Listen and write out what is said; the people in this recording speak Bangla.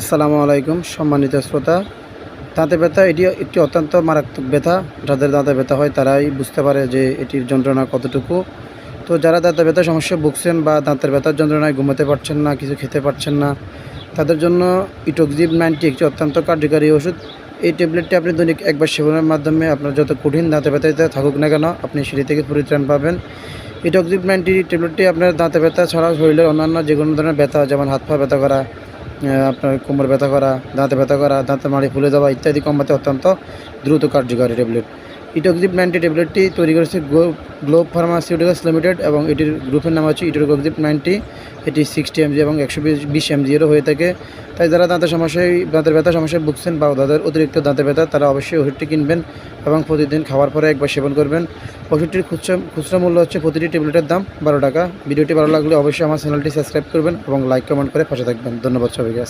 আসসালামু আলাইকুম, সম্মানিত শ্রোতা। দাঁতে ব্যথা, এটি একটি অত্যন্ত মারাত্মক ব্যথা। যাদের দাঁতে ব্যথা হয়, তারাই বুঝতে পারে যে এটির যন্ত্রণা কতটুকু। তো যারা দাঁতে ব্যথা সমস্যা ভুগছেন বা দাঁতের ব্যথার যন্ত্রণায় ঘুমাতে পারছেন না, কিছু খেতে পারছেন না, তাদের জন্য ইটোক্সিব নাইনটি একটি অত্যন্ত কার্যকারী ওষুধ। এই ট্যাবলেটটি আপনি দৈনিক একবার সেবনের মাধ্যমে আপনার যত কঠিন দাঁতে ব্যথাতে থাকুক না কেন, আপনি সেটি থেকে পরিত্রাণ পাবেন। ইটোক্সিব নাইনটি ট্যাবলেটটি আপনার দাঁতে ব্যথা ছাড়াও শরীরের অন্যান্য যে কোনো ধরনের ব্যথা, যেমন হাত পা ব্যথা করা আপনার কোমর ব্যথা করা, দাঁতে ব্যথা করা দাঁতে মাড়ি ফুলে যাওয়া ইত্যাদি কমাতে অত্যন্ত দ্রুত কার্যকরী ট্যাবলেট ইটোক্সিব নাইনটি ট্যাবলেটটি তৈরি করেছে গ্লোব ফার্মাসিউটিক্যালস লিমিটেড এবং এটির গ্রুপের নাম হচ্ছে ইটোক্সিব নাইনটি এটি সিক্সটি এমজি এবং একশো বিশ এমজিএরও হয়ে থাকে। তাই যারা দাঁতের সমস্যায়, দাঁতের ব্যথা, সমস্যায় ভুগছেন বা তাদের অতিরিক্ত দাঁতের ব্যথা, তারা অবশ্যই ওষুধটি কিনবেন এবং প্রতিদিন খাওয়ার পরে একবার সেবন করবেন। ওষুধটির খুচরা খুচরা মূল্য হচ্ছে প্রতিটি ট্যাবলেটের দাম বারো টাকা। ভিডিওটি ভালো লাগলে অবশ্যই আমার চ্যানেলটি সাবস্ক্রাইব করবেন এবং লাইক কমেন্ট করে পাশে থাকবেন। ধন্যবাদ সবাইকে।